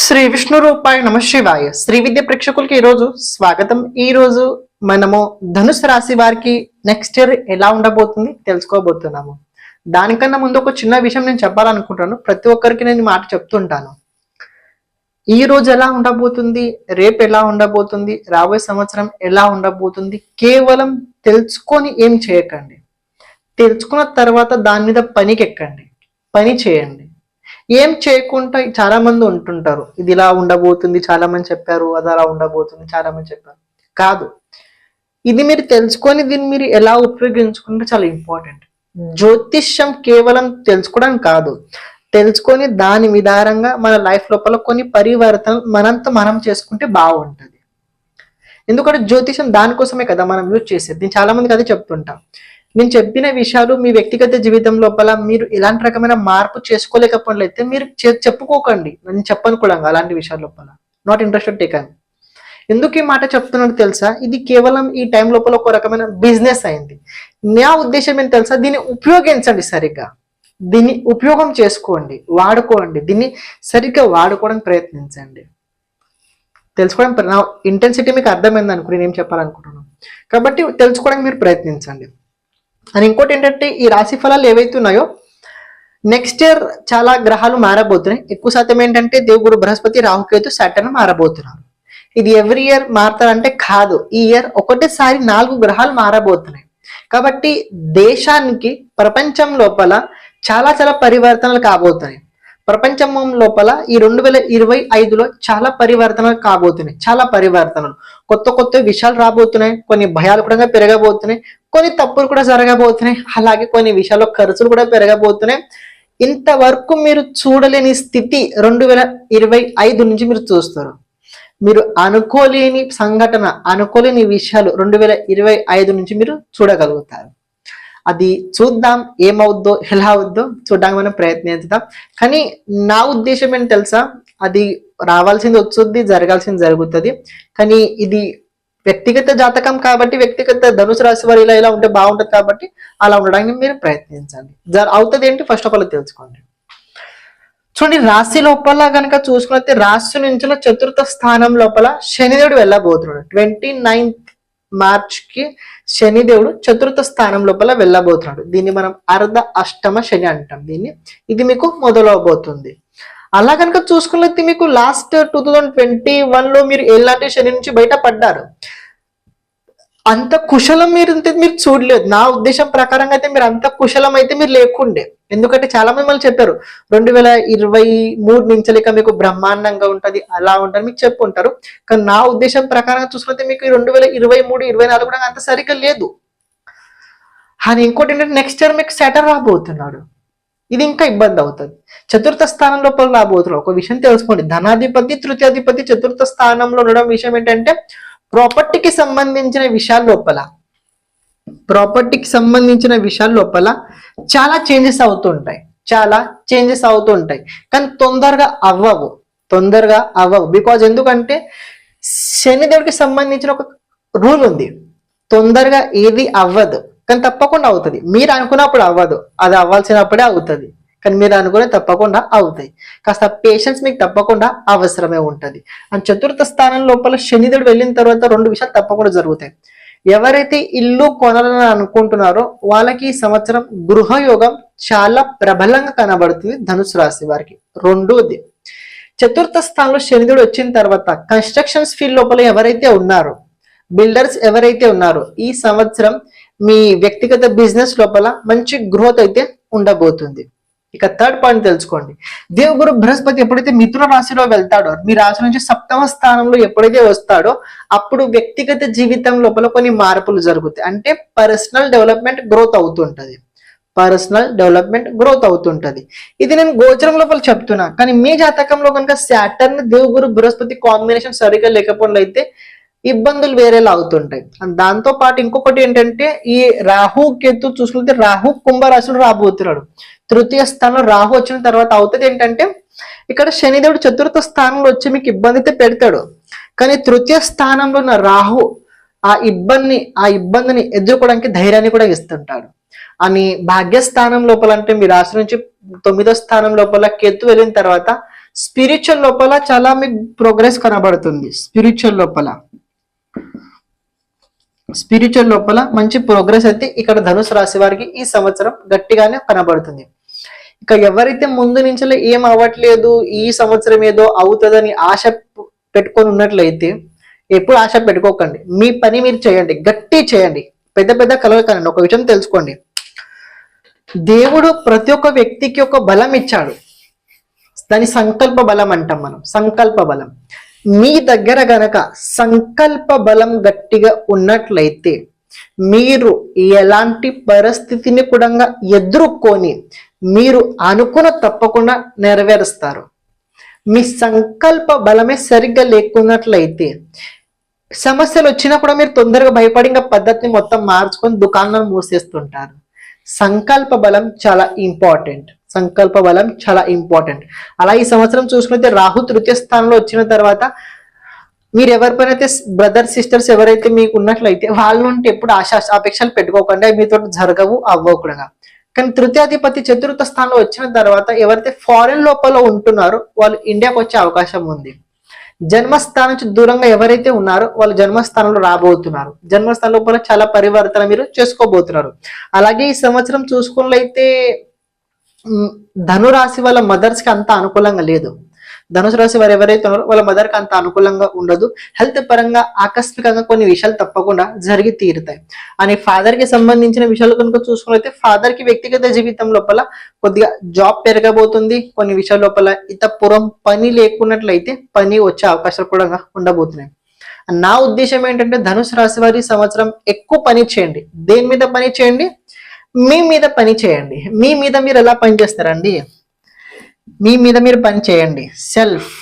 శ్రీ విష్ణు రూపాయ నమ శివాయ. శ్రీ విద్య ప్రేక్షకులకి ఈరోజు స్వాగతం. ఈ రోజు మనము ధనుసు రాశి వారికి నెక్స్ట్ ఇయర్ ఎలా ఉండబోతుంది తెలుసుకోబోతున్నాము. దానికన్నా ముందు ఒక చిన్న విషయం నేను చెప్పాలనుకుంటాను ప్రతి ఒక్కరికి నేను మాట చెప్తుంటాను. ఈ రోజు ఎలా ఉండబోతుంది? రేపు ఎలా ఉండబోతుంది? రాబోయే సంవత్సరం ఎలా ఉండబోతుంది? కేవలం తెలుసుకొని ఏం చేయకండి. తెలుసుకున్న తర్వాత దాని మీద పనికి ఎక్కండి పని చేయండి. ఏం చేయకుండా చాలా మంది ఉంటుంటారు. ఇది ఇలా ఉండబోతుంది చాలా మంది చెప్పారు అది అలా ఉండబోతుంది చాలా మంది చెప్పారు. కాదు. ఇది మీరు తెలుసుకొని దీన్ని మీరు ఎలా ఉపయోగించుకుంటే చాలా ఇంపార్టెంట్. జ్యోతిష్యం కేవలం తెలుసుకోవడం కాదు. తెలుసుకొని దాని విధానంగా మన లైఫ్ లోపల కొన్ని పరివర్తనలు మనంతా మనం చేసుకుంటే బాగుంటుంది. ఎందుకంటే జ్యోతిషం దానికోసమే కదా మనం యూజ్ చేసేది. నేను చాలా మందికి అదే చెప్తుంటా. నేను చెప్పిన విషయాలు మీ వ్యక్తిగత జీవితం లోపల మీరు ఎలాంటి రకమైన మార్పు చేసుకోలేకపోయినట్లయితే మీరు చె- చెప్పుకోకండి. నేను చెప్పను కూడా అలాంటి విషయాల లోపల. నాట్ ఇంట్రెస్టెడ్ టేకన్ ఎందుకు ఈ మాట చెప్తున్నాను తెలుసా? ఇది కేవలం ఈ టైం లోపల ఒక రకమైన బిజినెస్ అయింది. నా ఉద్దేశం ఏంటి తెలుసా? దీన్ని ఉపయోగించండి సరిగ్గా. దీన్ని ఉపయోగం చేసుకోండి వాడుకోండి. దీన్ని సరిగ్గా వాడుకోవడానికి ప్రయత్నించండి. తెలుసుకోవడం నా ఇంటెన్సిటీ మీకు అర్థమైంది అనుకుని నేను చెప్పాలనుకుంటున్నాను? కాబట్టి తెలుసుకోవడానికి మీరు ప్రయత్నించండి. అని ఇంకోటి ఏంటంటే ఈ రాశి ఫలాలు ఏవైతే ఉన్నాయో నెక్స్ట్ ఇయర్ చాలా గ్రహాలు మారబోతున్నాయి. ఎక్కువ శాతం ఏంటంటే దేవుగురు బృహస్పతి రాహుకేతు సాటర్న్ మారబోతున్నారు. ఇది ఎవ్రీ ఇయర్ మారతారంటే కాదు. ఈ ఇయర్ ఒకటేసారి నాలుగు గ్రహాలు మారబోతున్నాయి. కాబట్టి దేశానికి ప్రపంచం లోపల చాలా చాలా పరివర్తనలు కాబోతున్నాయి. ప్రపంచం లోపల ఈ రెండు వేల ఇరవై ఐదులో చాలా పరివర్తనలు కాబోతున్నాయి. చాలా పరివర్తనలు. కొత్త కొత్త విషయాలు రాబోతున్నాయి. కొన్ని భయాలు కూడా పెరగబోతున్నాయి. కొన్ని తప్పులు కూడా జరగబోతున్నాయి. అలాగే కొన్ని విషయాల్లో ఖర్చులు కూడా పెరగబోతున్నాయి. ఇంతవరకు మీరు చూడలేని స్థితి రెండు వేల ఇరవై ఐదు నుంచి మీరు చూస్తారు. మీరు అనుకోలేని సంఘటన అనుకోలేని విషయాలు రెండు వేల ఇరవై ఐదు నుంచి మీరు చూడగలుగుతారు. అది చూద్దాం ఏమవుద్దో ఎలా అవుద్దో చూడడానికి మనం ప్రయత్నించుదాం కానీ నా ఉద్దేశం ఏంటి తెలుసా? అది రావాల్సింది వచ్చుద్ది జరగాల్సింది జరుగుతుంది. కానీ ఇది వ్యక్తిగత జాతకం కాబట్టి వ్యక్తిగత ధనుసు రాశి వారు ఇలా ఇలా ఉంటే బాగుంటుంది కాబట్టి అలా ఉండడానికి మీరు ప్రయత్నించండి. జర అవుతుంది ఏంటి? ఫస్ట్ ఆఫ్ ఆల్ తెలుసుకోండి. చూడండి రాశి లోపల కనుక చూసుకున్నట్టే రాశి నుంచి చతుర్థ స్థానం లోపల శనిదేవుడు వెళ్ళబోతున్నాడు. ట్వంటీ నైన్త్ మార్చికి శనిదేవుడు చతుర్థ స్థానం లోపల వెళ్ళబోతున్నాడు. దీన్ని మనం అర్ధ అష్టమ శని అంటాం దీన్ని. ఇది మీకు మొదలవబోతుంది. అలా కనుక చూసుకున్నట్లయితే మీకు లాస్ట్ టూ థౌజండ్ ట్వంటీ వన్లో మీరు ఎలాంటి శని నుంచి బయట పడ్డారు అంత కుశలం మీరు ఉంటే మీరు చూడలేదు. నా ఉద్దేశం ప్రకారంగా అయితే మీరు అంత కుశలం అయితే మీరు లేకుండే. ఎందుకంటే చాలా మిమ్మల్ని చెప్పారు రెండు వేల ఇరవై మూడు నుంచి లేక మీకు బ్రహ్మాండంగా ఉంటుంది అలా ఉంటుంది మీకు చెప్పుంటారు కానీ నా ఉద్దేశం ప్రకారంగా చూసుకుంటే మీకు రెండు వేల ఇరవై మూడు ఇరవై నాలుగు కూడా అంత సరిగ్గా లేదు. అని ఇంకోటి ఏంటంటే నెక్స్ట్ ఇయర్ మీకు సెటర్ రాబోతున్నాడు. ఇది ఇంకా ఇబ్బంది అవుతుంది. చతుర్థ స్థానం లోపల రాబోతున్నాడు. ఒక విషయం తెలుసుకోండి. ధనాధిపతి తృతీయాధిపతి చతుర్థ స్థానంలో ఉండడం విషయం ఏంటంటే ప్రాపర్టీకి సంబంధించిన విషయాల లోపల ప్రాపర్టీకి సంబంధించిన విషయాల లోపల చాలా చేంజెస్ అవుతుంటాయి చాలా చేంజెస్ అవుతుంటాయి కానీ తొందరగా అవ్వవు. తొందరగా అవ్వవు. బికాజ్ ఎందుకంటే శనిదేవుడికి సంబంధించిన ఒక రూల్ ఉంది. తొందరగా ఏది అవ్వదు. కానీ తప్పకుండా అవుతుంది. మీరు అనుకున్నప్పుడు అవ్వదు. అది అవ్వాల్సినప్పుడే అవుతుంది. కానీ మీరు అనుకునే తప్పకుండా అవుతాయి. కాస్త పేషెన్స్ మీకు తప్పకుండా అవసరమే ఉంటుంది. అండ్ చతుర్థ స్థానం లోపల శనిధుడు వెళ్ళిన తర్వాత రెండు విషయాలు తప్పకుండా జరుగుతాయి. ఎవరైతే ఇల్లు కొనాలని అనుకుంటున్నారో వాళ్ళకి ఈ సంవత్సరం గృహయోగం చాలా ప్రబలంగా కనబడుతుంది ధనుసు రాశి వారికి. రెండోది చతుర్థ స్థానంలో శనిధుడు వచ్చిన తర్వాత కన్స్ట్రక్షన్స్ ఫీల్డ్ లోపల ఎవరైతే ఉన్నారో బిల్డర్స్ ఎవరైతే ఉన్నారో ఈ సంవత్సరం మీ వ్యక్తిగత బిజినెస్ లోపల మంచి గ్రోత్ అయితే ఉండబోతుంది. ఇక థర్డ్ పాయింట్ తెలుసుకోండి. దేవగురు బృహస్పతి ఎప్పుడైతే మిథున రాశిలో వెళ్తాడో మీ రాశి నుంచి సప్తమ స్థానంలో ఎప్పుడైతే వస్తాడో అప్పుడు వ్యక్తిగత జీవితం లోపల కొన్ని మార్పులు జరుగుతాయి. అంటే పర్సనల్ డెవలప్మెంట్ గ్రోత్ అవుతుంటది. పర్సనల్ డెవలప్మెంట్ గ్రోత్ అవుతుంటది. ఇది నేను గోచరం లోపల చెప్తున్నా కానీ మీ జాతకంలో కనుక శాటర్న్ దేవగురు బృహస్పతి కాంబినేషన్ సరిగా లేకపోవడం అయితే ఇబ్బందులు వేరేలా అవుతుంటాయి. దాంతో పాటు ఇంకొకటి ఏంటంటే ఈ రాహు కేతు చూసుకుంటే రాహు కుంభరాశులు రాబోతున్నాడు తృతీయ స్థానంలో రాహు వచ్చిన తర్వాత అవుతుంది ఏంటంటే ఇక్కడ శనిదేవుడు చతుర్థ స్థానంలో వచ్చి మీకు ఇబ్బంది అయితే పెడతాడు. కానీ తృతీయ స్థానంలో ఉన్న రాహు ఆ ఇబ్బంది ఆ ఇబ్బందిని ఎదుర్కోవడానికి ధైర్యాన్ని కూడా ఇస్తుంటాడు. అని భాగ్యస్థానం లోపల అంటే మీ రాశి నుంచి తొమ్మిదో స్థానం లోపల కేతు వెళ్ళిన తర్వాత స్పిరిచువల్ లోపల చాలా మీకు ప్రోగ్రెస్ కనబడుతుంది. స్పిరిచువల్ లోపల. స్పిరిచువల్ లోపల మంచి ప్రోగ్రెస్ అయితే ఇక్కడ ధనుసు రాశి వారికి ఈ సంవత్సరం గట్టిగానే కనబడుతుంది. ఇక ఎవరైతే ముందు నుంచి ఏం అవ్వట్లేదు ఈ సంవత్సరం ఏదో అవుతుందని ఆశ పెట్టుకొని ఉన్నట్లయితే ఎప్పుడు ఆశ పెట్టుకోకండి. మీ పని మీరు చేయండి గట్టి చేయండి. పెద్ద పెద్ద కలలు కనండి ఒక విషయం తెలుసుకోండి. దేవుడు ప్రతి ఒక్క వ్యక్తికి ఒక బలం ఇచ్చాడు. దాని సంకల్ప బలం అంటాం మనం సంకల్ప బలం. మీ దగ్గర గనక సంకల్ప బలం గట్టిగా ఉన్నట్లయితే మీరు ఎలాంటి పరిస్థితిని కూడా ఎదుర్కొని మీరు అనుకున్న తప్పకుండా నెరవేరుస్తారు. మీ సంకల్ప బలమే సరిగ్గా లేకున్నట్లయితే సమస్యలు వచ్చినా కూడా మీరు తొందరగా భయపడి ఇంకా పద్ధతిని మొత్తం మార్చుకొని దుకాణాలు మూసేస్తుంటారు. సంకల్ప బలం చాలా ఇంపార్టెంట్. సంకల్ప బలం చాలా ఇంపార్టెంట్ అలా ఈ సంవత్సరం చూసుకుంటే రాహు తృతీయ స్థానంలో వచ్చిన తర్వాత మీరు ఎవరిపైనైతే బ్రదర్ సిస్టర్స్ ఎవరైతే మీకు ఉన్నట్లయితే వాళ్ళ నుండి ఎప్పుడు ఆశ అపేక్షలు పెట్టుకోకుండా మీతో జరగవు అవ్వవు కూడా. కానీ తృతీయాధిపతి చతుర్థ స్థానంలో వచ్చిన తర్వాత ఎవరైతే ఫారెన్ లోపల ఉంటున్నారో వాళ్ళు ఇండియాకి వచ్చే అవకాశం ఉంది. జన్మస్థానం నుంచి దూరంగా ఎవరైతే ఉన్నారో వాళ్ళు జన్మస్థానంలో రాబోతున్నారు. జన్మస్థానం లోపల చాలా పరివర్తన మీరు చేసుకోబోతున్నారు. అలాగే ఈ సంవత్సరం చూసుకున్నట్లయితే ధనురాశి వాళ్ళ మదర్స్కి అంత అనుకూలంగా లేదు. ధనుసు రాశి వారు ఎవరైతే ఉన్నారో వాళ్ళ మదర్కి అంత అనుకూలంగా ఉండదు. హెల్త్ పరంగా ఆకస్మికంగా కొన్ని విషయాలు తప్పకుండా జరిగి తీరుతాయి. అని ఫాదర్కి సంబంధించిన విషయాలు కనుక చూసుకున్నైతే ఫాదర్కి వ్యక్తిగత జీవితం లోపల కొద్దిగా జాబ్ పెరగబోతుంది. కొన్ని విషయాల లోపల ఇతపూర్వం పని లేకున్నట్లయితే పని వచ్చే అవకాశాలు కూడా ఉండబోతున్నాయి. నా ఉద్దేశం ఏంటంటే ధనుసు రాశి వారి సంవత్సరం ఎక్కువ పని చేయండి. దేని మీద పని చేయండి? మీ మీద పని చేయండి. మీ మీద మీరు ఎలా పని చేస్తారండి? మీ మీద మీరు పని చేయండి. సెల్ఫ్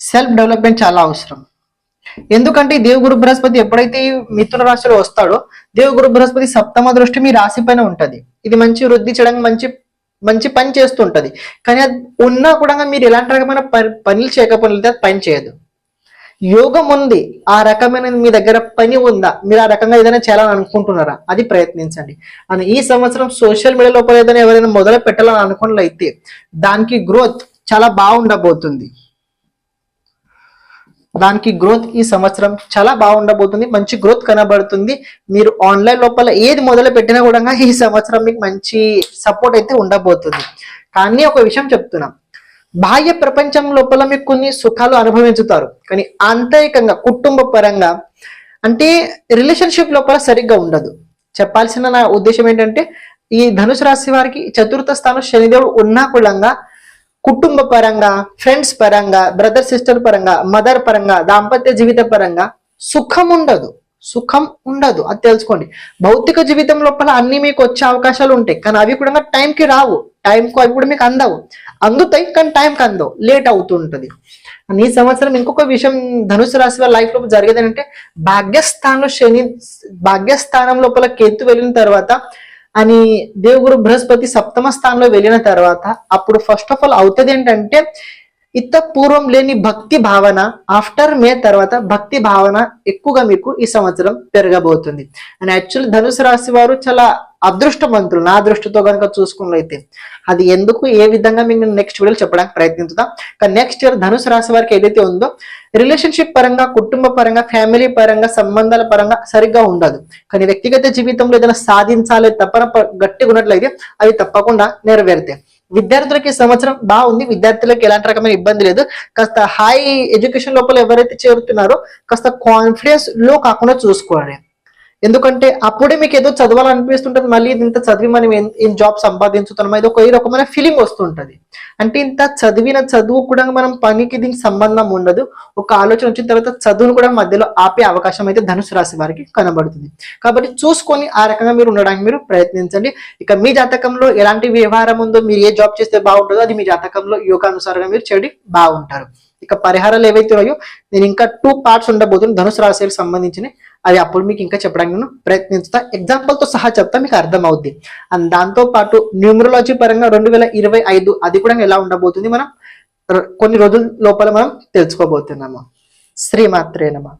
సెల్ఫ్ డెవలప్మెంట్ చాలా అవసరం. ఎందుకంటే దేవుగురు దేవగురు బృహస్పతి ఎప్పుడైతే మిథున రాశిలో వస్తాడో దేవగురు బృహస్పతి సప్తమ దృష్టి మీ రాశి పైన ఉంటుంది. ఇది మంచి వృద్ధి చేయడానికి మంచి మంచి పని చేస్తుంటది కానీ అది ఉన్నా కూడా మీరు ఎలాంటి రకమైన పని- పనులు చేయకపోతే అది పని చేయదు. యోగం ఉంది ఆ రకమైన మీ దగ్గర పని ఉందా? మీరు ఆ రకంగా ఏదైనా చేయాలని అనుకుంటున్నారా అది ప్రయత్నించండి. అని ఈ సంవత్సరం సోషల్ మీడియా లోపల ఏదైనా ఎవరైనా మొదలు పెట్టాలని అనుకున్నట్లయితే దానికి గ్రోత్ చాలా బాగుండబోతుంది. దానికి గ్రోత్ ఈ సంవత్సరం చాలా బాగుండబోతుంది. మంచి గ్రోత్ కనబడుతుంది. మీరు ఆన్లైన్ లోపల ఏది మొదలు పెట్టినా కూడా ఈ సంవత్సరం మీకు మంచి సపోర్ట్ అయితే ఉండబోతుంది. కానీ ఒక విషయం చెప్తున్నాం. బాహ్య ప్రపంచం లోపల మీకు కొన్ని సుఖాలు అనుభవించుతారు. కానీ ఆంతరికంగా కుటుంబ పరంగా అంటే రిలేషన్షిప్ లోపల సరిగ్గా ఉండదు. చెప్పాల్సిన నా ఉద్దేశం ఏంటంటే ఈ ధనుసు రాశి వారికి చతుర్థ స్థానం శనిదేవుడు ఉన్నా కూడా కుటుంబ పరంగా ఫ్రెండ్స్ పరంగా బ్రదర్ సిస్టర్ పరంగా మదర్ పరంగా దాంపత్య జీవిత పరంగా సుఖం ఉండదు. సుఖం ఉండదు. అది తెలుసుకోండి. భౌతిక జీవితం లోపల అన్ని మీకు వచ్చే అవకాశాలు ఉంటాయి. కానీ అవి కూడా టైంకి రావు. టైంకు అవి కూడా మీకు అందవు. అందుతాయి కానీ టైంకి అందవు లేట్ అవుతుంటది. ఈ సంవత్సరం ఇంకొక విషయం ధనుసు రాశి వారి లైఫ్లో జరిగేది ఏంటంటే భాగ్యస్థానంలో శని భాగ్యస్థానం లోపల కేతు వెళ్ళిన తర్వాత అని దేవుగురు బృహస్పతి సప్తమ స్థానంలో వెళ్ళిన తర్వాత అప్పుడు ఫస్ట్ ఆఫ్ ఆల్ అవుతుంది ఏంటంటే ఇత పూర్వం లేని భక్తి భావన ఆఫ్టర్ మే తర్వాత భక్తి భావన ఎక్కువగా మీకు ఈ సంవత్సరం పెరగబోతుంది. అండ్ యాక్చువల్ ధనుసు రాశి వారు చాలా అదృష్టవంతులు. నా దృష్టితో కనుక చూసుకున్నట్లయితే అది ఎందుకు ఏ విధంగా మీకు నెక్స్ట్ వీడియోలో చెప్పడానికి ప్రయత్నించుదాం కానీ నెక్స్ట్ ఇయర్ ధనుసు రాశి వారికి ఏదైతే ఉందో రిలేషన్షిప్ పరంగా కుటుంబ పరంగా ఫ్యామిలీ పరంగా సంబంధాల పరంగా సరిగ్గా ఉండదు. కానీ వ్యక్తిగత జీవితంలో ఏదైనా సాధించాలి తప్పన ప- గట్టిగా ఉన్నట్లయితే అవి తప్పకుండా నెరవేరుతాయి. విద్యార్థులకి సంవత్సరం బాగుంది విద్యార్థులకు ఎలాంటి రకమైన ఇబ్బంది లేదు. కాస్త హై ఎడ్యుకేషన్ లోపల ఎవరైతే చేరుతున్నారో కాస్త కాన్ఫిడెన్స్లో కాకుండా చూసుకోండి ఎందుకంటే అప్పుడే మీకు ఏదో చదవాలనిపిస్తుంటుంది మళ్ళీ ఇంత చదివి మనం ఏం- జాబ్ సంపాదించుతున్నాం ఇది ఒక రకమైన ఫీలింగ్ వస్తుంటది. అంటే ఇంత చదివిన చదువు కూడా మనం పనికి దీనికి సంబంధం ఉండదు. ఒక ఆలోచన వచ్చిన తర్వాత చదువును కూడా మధ్యలో ఆపే అవకాశం అయితే ధనుసు రాశి వారికి కనబడుతుంది. కాబట్టి చూసుకొని ఆ రకంగా మీరు ఉండడానికి మీరు ప్రయత్నించండి. ఇక మీ జాతకంలో ఎలాంటి వ్యవహారం ఉందో మీరు ఏ జాబ్ చేస్తే బాగుంటుందో అది మీ జాతకంలో యోగానుసారంగా మీరు చేయడం బాగుంటారు. ఇక పరిహారాలు ఏవైతే ఉన్నాయో నేను ఇంకా టూ పార్ట్స్ ఉండబోతున్నాను ధనుసు రాశికి సంబంధించిన అది అప్పుడు మీకు ఇంకా చెప్పడానికి నేను ప్రయత్నిస్తా ఎగ్జాంపుల్తో సహా చెప్తా మీకు అర్థమవుద్ది. అండ్ దాంతో పాటు న్యూమరాలజీ పరంగా రెండు వేల ఇరవై ఐదు అది కూడా ఎలా ఉండబోతుంది మనం కొన్ని రోజుల లోపల మనం తెలుసుకోబోతున్నాము. శ్రీమాత్రేనమా